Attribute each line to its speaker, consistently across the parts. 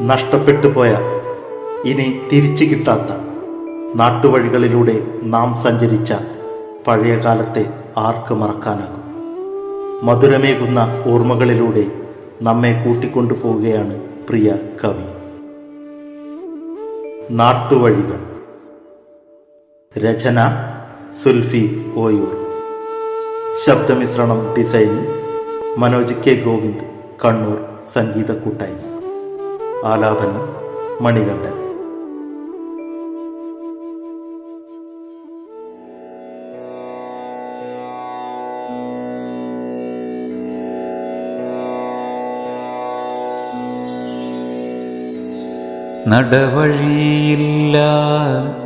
Speaker 1: നഷ്ടപ്പെട്ടു പോയ ഇനി തിരിച്ചു കിട്ടാത്ത നാട്ടുവഴികളിലൂടെ നാം സഞ്ചരിച്ച പഴയ കാലത്തെ ആർക്ക് മറക്കാനാകും? മധുരമേകുന്ന ഓർമ്മകളിലൂടെ നമ്മെ കൂട്ടിക്കൊണ്ടു പോവുകയാണ് പ്രിയ കവി. നാട്ടുവഴികൾ. രചന സുൽഫി ഓയൂർ. ശബ്ദമിശ്രണം ഡിസൈനിങ് മനോജ് കെ ഗോവിന്ദ് കണ്ണൂർ സംഗീത കൂട്ടായ്മ ആലാപനം മണികണ്ഠൻ.
Speaker 2: നടവഴിയില്ല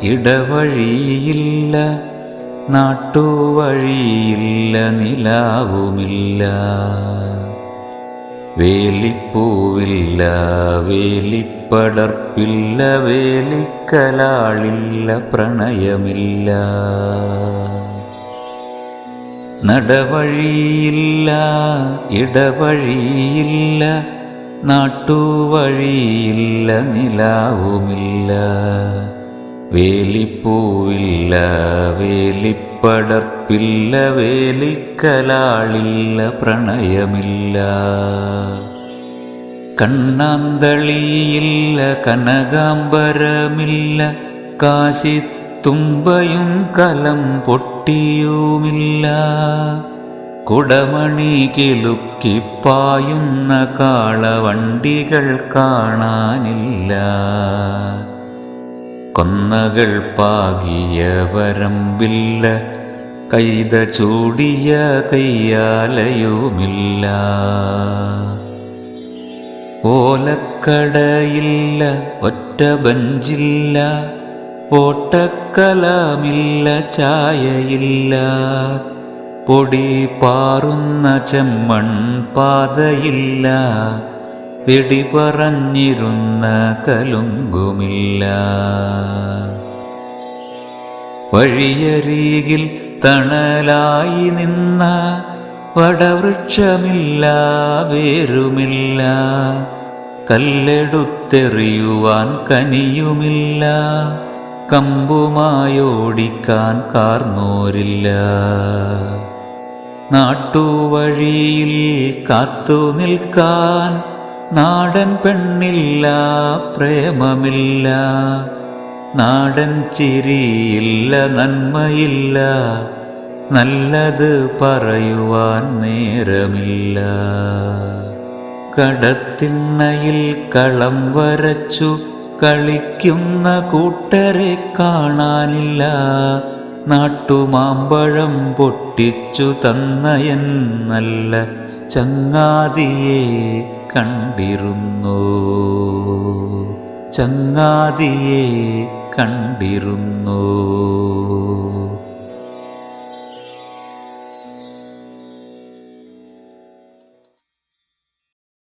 Speaker 2: ഇടവഴിയില്ല നാട്ടുവഴിയില്ല നിലാവുമില്ല. വേലിപ്പൂവില്ല വേലിപ്പടർപ്പില്ല വേലിക്കലാളില്ല പ്രണയമില്ല. നടവഴിയില്ല ഇടവഴിയില്ല നാട്ടുവഴിയില്ല നിലാവുമില്ല. വേലിപ്പൂവില്ല വേലിപ്പടർപ്പില്ല വേലിക്കലാളില്ല പ്രണയമില്ല. കണ്ണാന്തളിയില്ല കനകാംബരമില്ല കാശിത്തുമ്പയും കലം പൊട്ടിയുമില്ല. കുടമണി കിലുക്കിപ്പായുന്ന കാളവണ്ടികൾ കാണാനില്ല. കൊന്നകൾ പാകിയ വരമ്പില്ല. കൈത ചൂടിയ കയ്യാലയുമില്ല. ഓലക്കടയില്ല ഒറ്റ ബഞ്ചില്ല. ഓട്ടക്കലാമില്ല ചായയില്ല. പൊടി പാറുന്ന ചെമ്മൺ പാതയില്ല. വെടി പറഞ്ഞിരുന്ന കലുങ്കുമില്ല. വഴിയരികിൽ തണലായി നിന്ന വടവൃക്ഷമില്ല വേരുമില്ല. കല്ലെടുത്തെറിയുവാൻ കനിയുമില്ല കമ്പുമായോടിക്കാൻ കാർന്നോരില്ല. നാട്ടുവഴിയിൽ കാത്തു നിൽക്കാൻ നാടൻ പെണ്ണില്ല പ്രേമമില്ല. നാടൻ ചിരിയില്ല നന്മയില്ല. നല്ലത് പറയുവാൻ നേരമില്ല. കടത്തിണ്ണയിൽ കളം വരച്ചു കളിക്കുന്ന കൂട്ടരെ കാണാനില്ല. നാട്ടുമാമ്പഴം പൊട്ടിച്ചു തന്നയൻ നല്ല ചങ്ങാതിയെ കണ്ടിരുന്നു. ചങ്ങാതിയെ കണ്ടിരുന്നു.